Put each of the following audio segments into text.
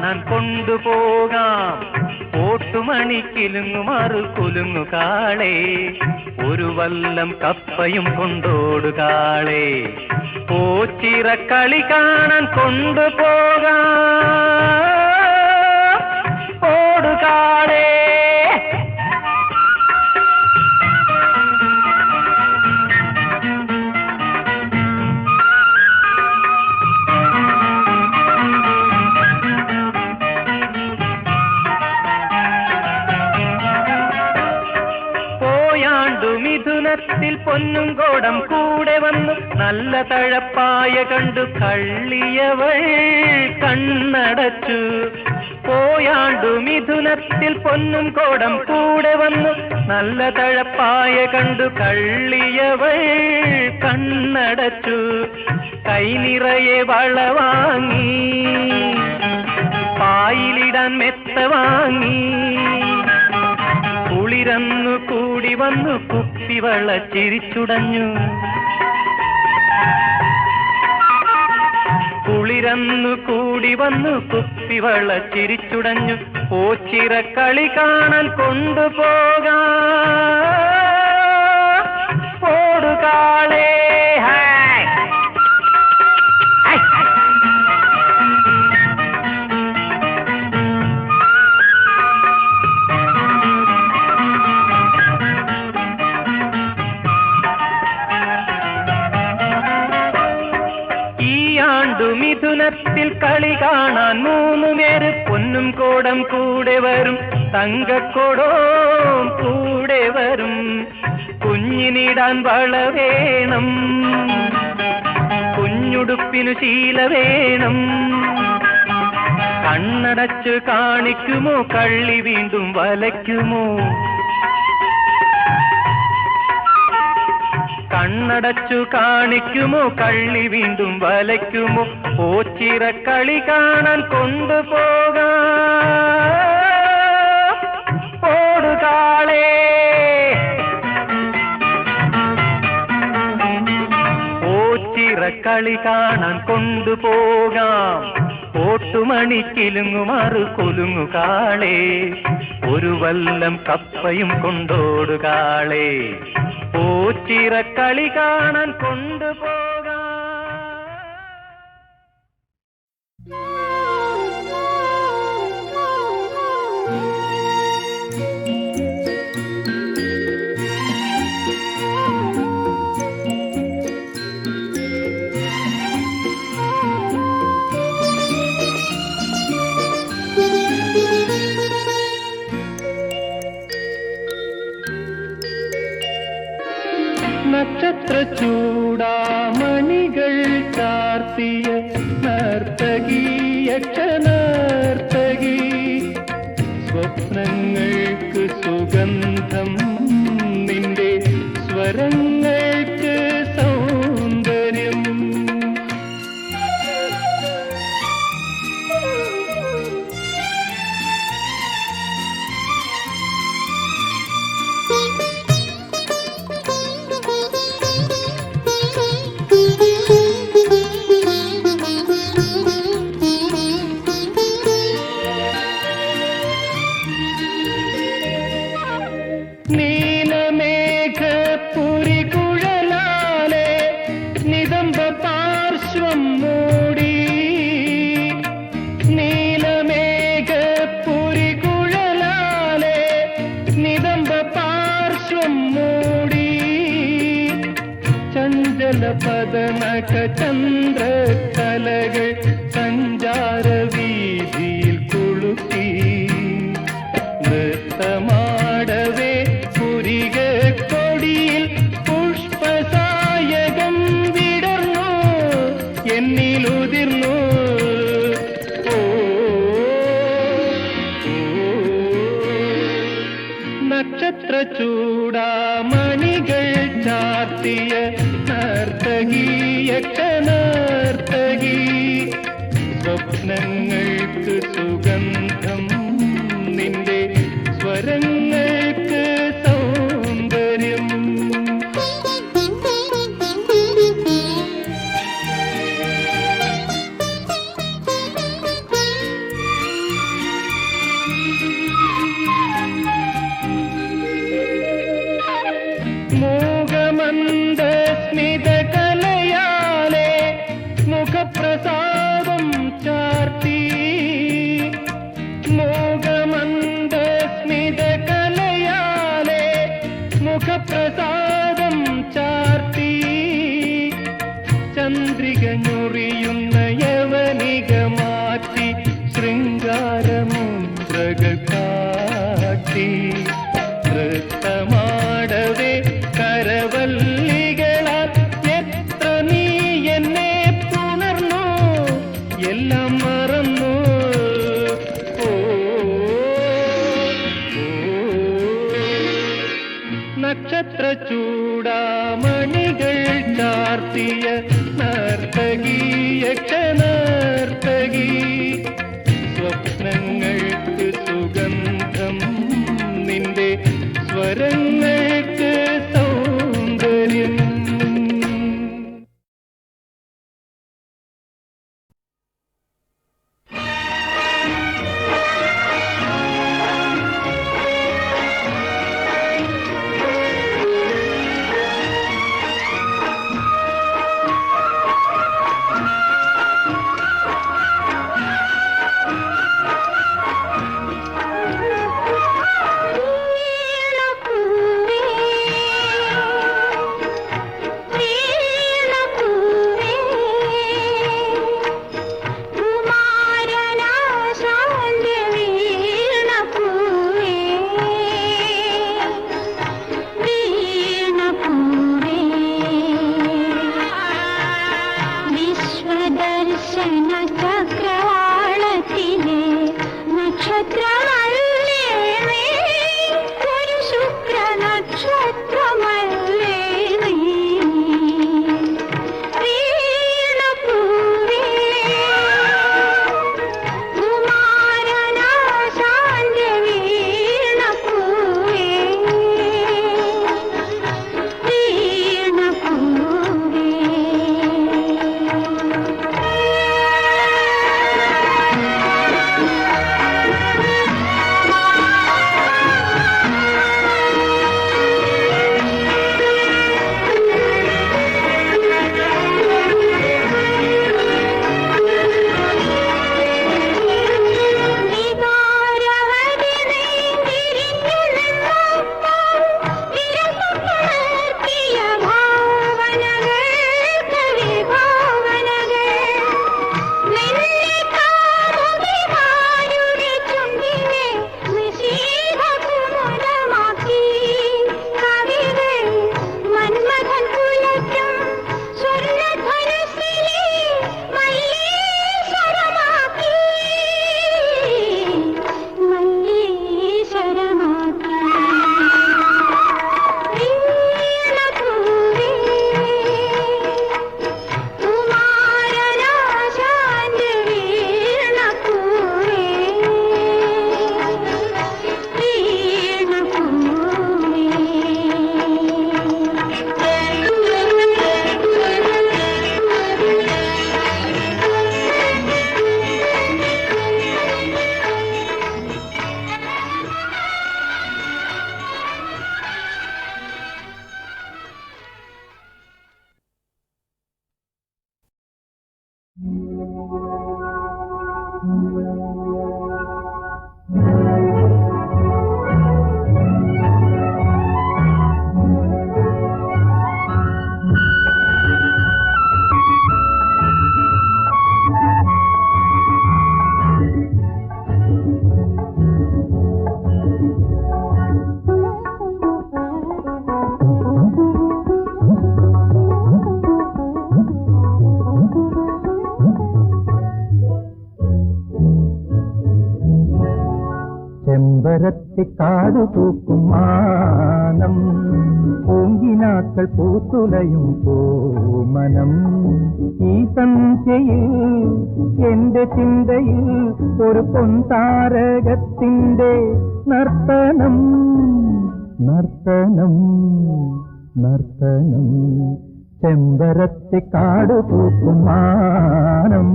കാണാൻ കൊണ്ടുപോകാം. ഓട്ടുമണിക്കിലുങ്ങു മറു കുലുങ്ങു കാളേ. ഒരു വല്ലം കപ്പയും കൊണ്ടോടുകാളേ കളി. കാണാൻ കൊണ്ടുപോകാം. ഓടുകാളേ മിഥുനത്തിൽ പൊന്നും കോടം കൂടെ വന്നു. നല്ല തഴപ്പായ കണ്ടു കള്ളിയവൾ കണ്ണടച്ചു. പോയാണ്ടു മിഥുനത്തിൽ പൊന്നും കോടം കൂടെ വന്നു. നല്ല തഴപ്പായ കണ്ടു കള്ളിയവൾ കണ്ണടച്ചു. കൈ നിറയെ വള വാങ്ങി. പായിലിടാൻ മെത്ത വാങ്ങി. കുളിരന്നു കൂടി വന്നു കുപ്പിവള ചിരിച്ചുടഞ്ഞു. കുളിരന്നു കൂടി വന്നു കുപ്പിവള ചിരിച്ചുടഞ്ഞു. ഓച്ചിറ കളി കാണാൻ കൊണ്ടുപോകാം. കളി കാണാൻ മൂന്നു പേര് പൊന്നും കോടം കൂടെ വരും. തങ്കക്കൊടോം കൂടെ വരും. കുഞ്ഞിനിടാൻ വള വേണം. കുഞ്ഞുടുപ്പിനു ശീല വേണം. കണ്ണടച്ച് കാണിക്കുമോ കള്ളി വീണ്ടും വലയ്ക്കുമോ? കണ്ണടച്ചു കാണിക്കുമോ കള്ളി വീണ്ടും വലയ്ക്കുമോ? ഓച്ചിറ കളി കാണാൻ കൊണ്ടുപോകാം. ഓടുകാളേ. പോച്ചിറ കളി കാണാൻ കൊണ്ടുപോകാം. ഓട്ടുമണിക്കിലുങ്ങു കിലുങ്ങുമാറു കൊലുങ്ങു കാളേ. ഒരു വല്ലം കപ്പയും കൊണ്ടോടുകാളേ. പോച്ചിറ കളി കാണാൻ കൊണ്ടുപോകാം. ചാർത്തിയ ചൂടാമണികൾ ചാർത്തിയ നർത്തകി യക്ഷനർത്തകി സ്വപ്നങ്ങൾക്ക് സുഗന്ധം നിന്റെ സ്വരങ്ങൾക്ക് ചെമ്പരത്തിക്കാട് തൂക്കും മാനം. പൂങ്കിനാക്കൾ പൂത്തുലയും പോമനം. ഈ സന്ധ്യയിൽ എന്റെ ചിന്തയിൽ ഒരു പൊൻതാരകത്തിന്റെ നർത്തനം. നർത്തനം നർത്തനം. ചെമ്പരത്തെ തൂക്കും മാനം.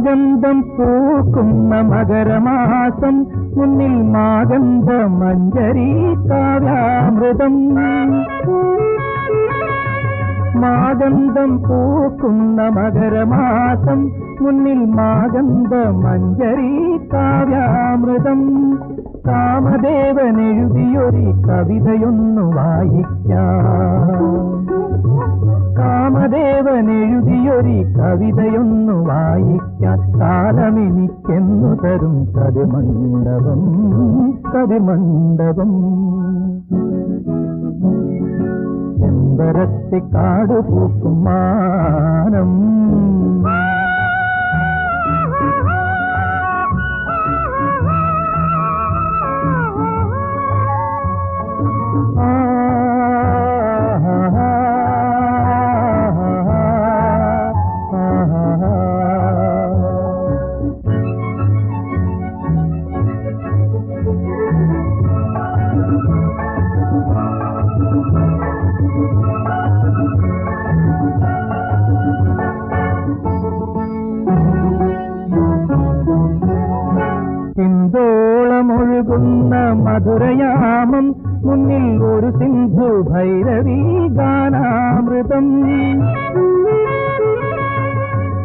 മാഗന്ധം പൂക്കുന്ന മകരമാസം മുന്നിൽ മാഗന്ധ മഞ്ജരി കാവ്യാമൃതം മാഗന്ധം പൂക്കുന്ന മകരമാസം മുന്നിൽ മാഗന്ധ മഞ്ജരി കാവ്യാമൃതം കാമദേവനെഴുതിയൊരു കവിതയൊന്നു വായിക്കാം. കാമദേവനെഴുതിയൊരു കവിതയൊന്നു വായിക്കാൻ കാലമെനിക്കെന്നു തരും കതിമണ്ഡപം കതിമണ്ഡപം. ചെമ്പരത്തിക്കാട് പൂക്കും മാനം. മധുരയാമം. മുന്നിൽ ഒരു സിന്ധു ഭൈരവി ഗാനാമൃതം.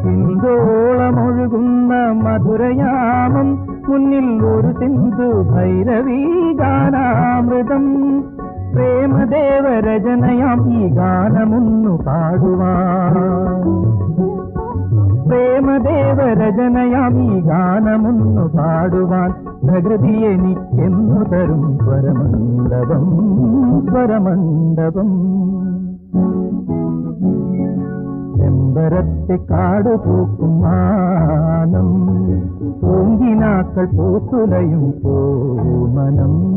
സിന്ധോളമൊഴുകുന്ന മധുരയാമം. മുന്നിൽ ഒരു സിന്ധു ഭൈരവി ഗാനാമൃതം. പ്രേമദേവരചനയാം ഈ ഗാനമൊന്നു പാടുവാൻ. പ്രേമദേവരചനയാം ഈ ഗാനമൊന്നു പാടുവാൻ. പ്രകൃതി എനിക്കെന്നു തരും സ്വരമണ്ഡപം സ്വരമണ്ഡപം ചെമ്പരത്തിക്കാട് പൂക്കും മാനം പൂങ്കിനാക്കൾ പൂത്തുലയും പൂമനം.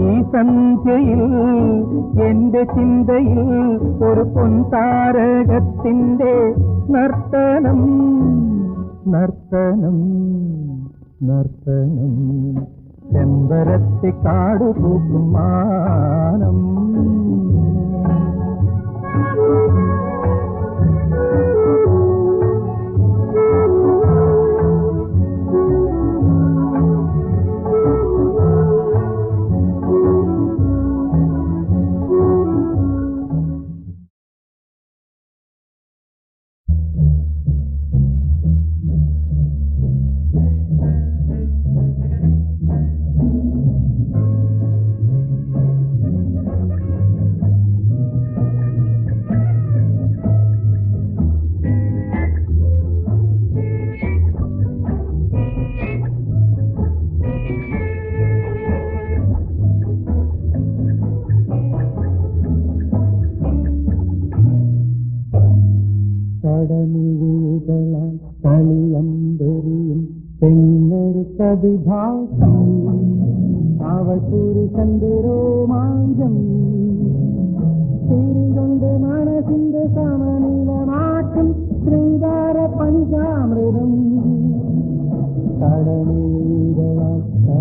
ഈ സന്ധ്യയിൽ എന്റെ ചിന്തയിൽ ഒരു പൊൻതാരകത്തിന്റെ നർത്തനം നർത്തനം. നർത്തനം. ചെമ്പരത്തി കാട് മാനം.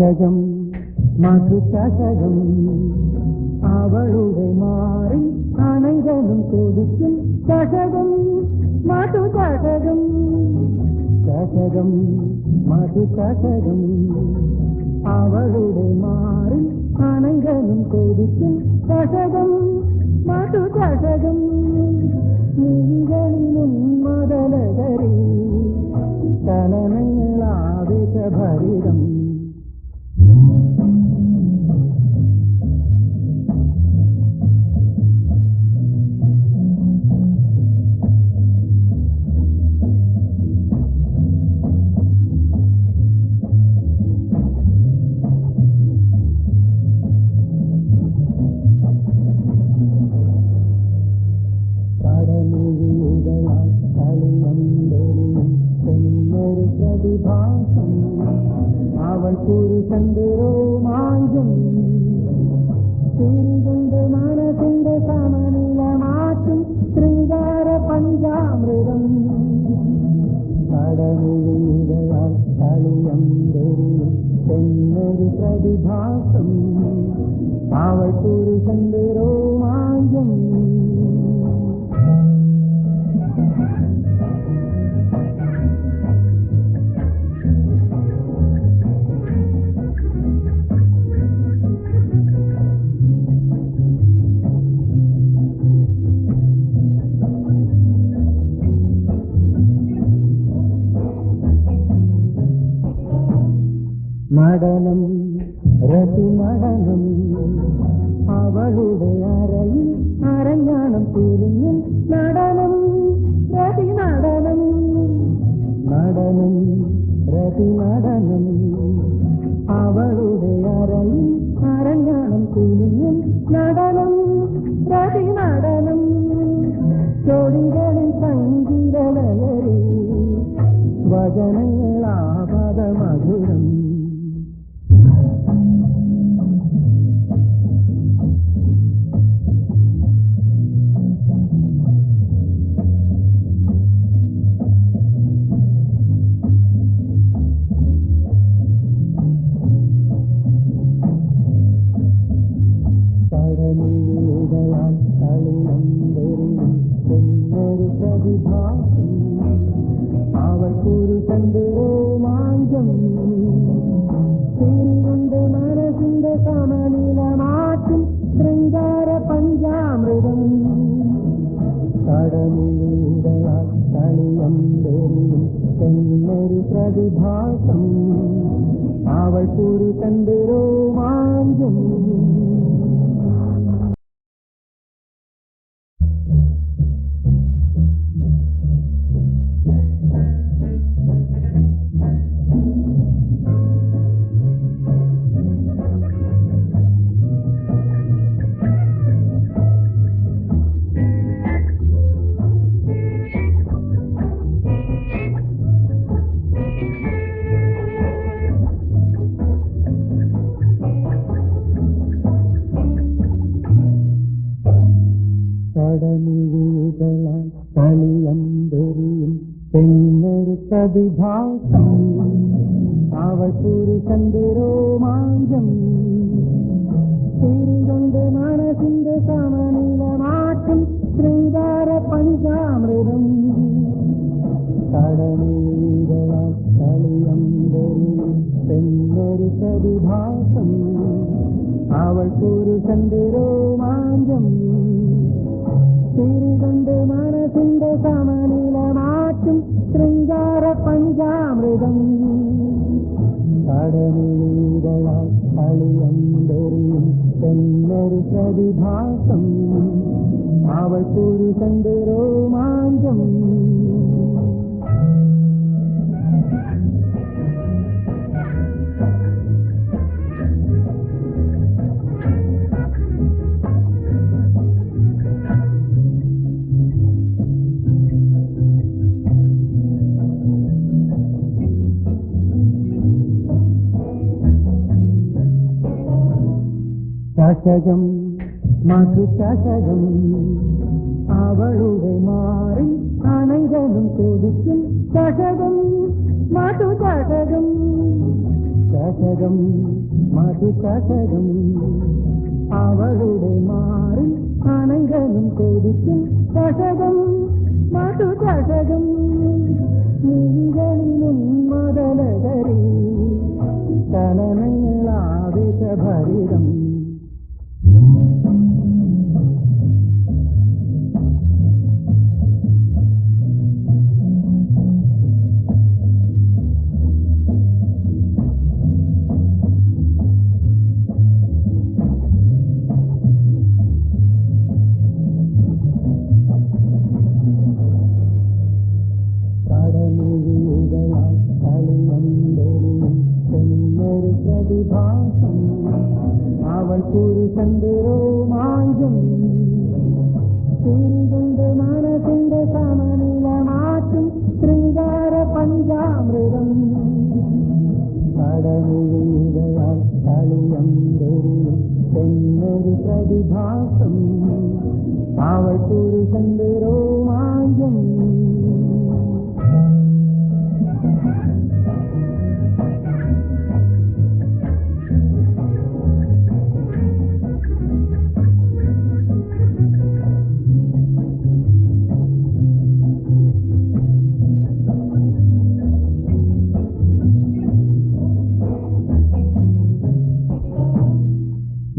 ചഷകം മധു ചഷകം അവളുടെ മാറി അനങ്കനും കൊതിക്കും ചഷകം മധു ചഷകം ചഷകം മധു ചഷകം അവളുടെ മാറി അനങ്കനും കൊതിക്കും ചഷകം മധു ചഷകം നീകളിലും മതലകരി ചലനങ്ങളാവേശഭരിതം പ്രതിഭാസം അവൾ പുരുഷന്റെ രോമാഞ്ചം കളിയമ്പെറിയും പെണ്ണൊരു പ്രതിഭാസം അവൾ പുരുഷന്റെ രോമാഞ്ചം തിരികൊണ്ട് മനസ്സിന്റെ സമനില മാറ്റും ശൃംഗാര പഞ്ചാമൃതം കടലിഴകളാൽ കളിയമ്പെറിയും പെണ്ണൊരു പ്രതിഭാസം അവൾ പുരുഷന്റെ രോമാഞ്ചം തിരികൊണ്ട് മനസ്സിന്റെ സമനില മാറ്റും ശൃംഗാര പഞ്ചാമൃതം കടലിഴയാൽ കളിയമ്പെറിയും എന്നൊരു പ്രതിഭാസം അവൾ പുരുഷന്റെ രോമാഞ്ചം ചഷകം മധു ചഷകം അവളുടെ മാറി അനങ്കനും കൊടുക്കും ചഷകം മധു ചഷകം മധു മധുചഷകം അവളുടെ മാറി അനങ്കനും കൊതിക്കും മധു മധുചഷകം നിങ്ങളിലും മതലകരി ചലനങ്ങളാവേശഭരിതം കടലികളാൽ അവൾ പുരുഷന്റെ രോമാഞ്ചം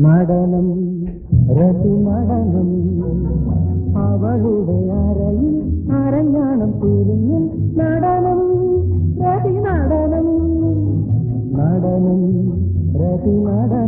നടനം രതിനടനം അവളുടെ അരയിൽ അരഞ്ഞാണം തിരിഞ്ഞും നടനം രതിനടനം. നടനം രതിനടനം.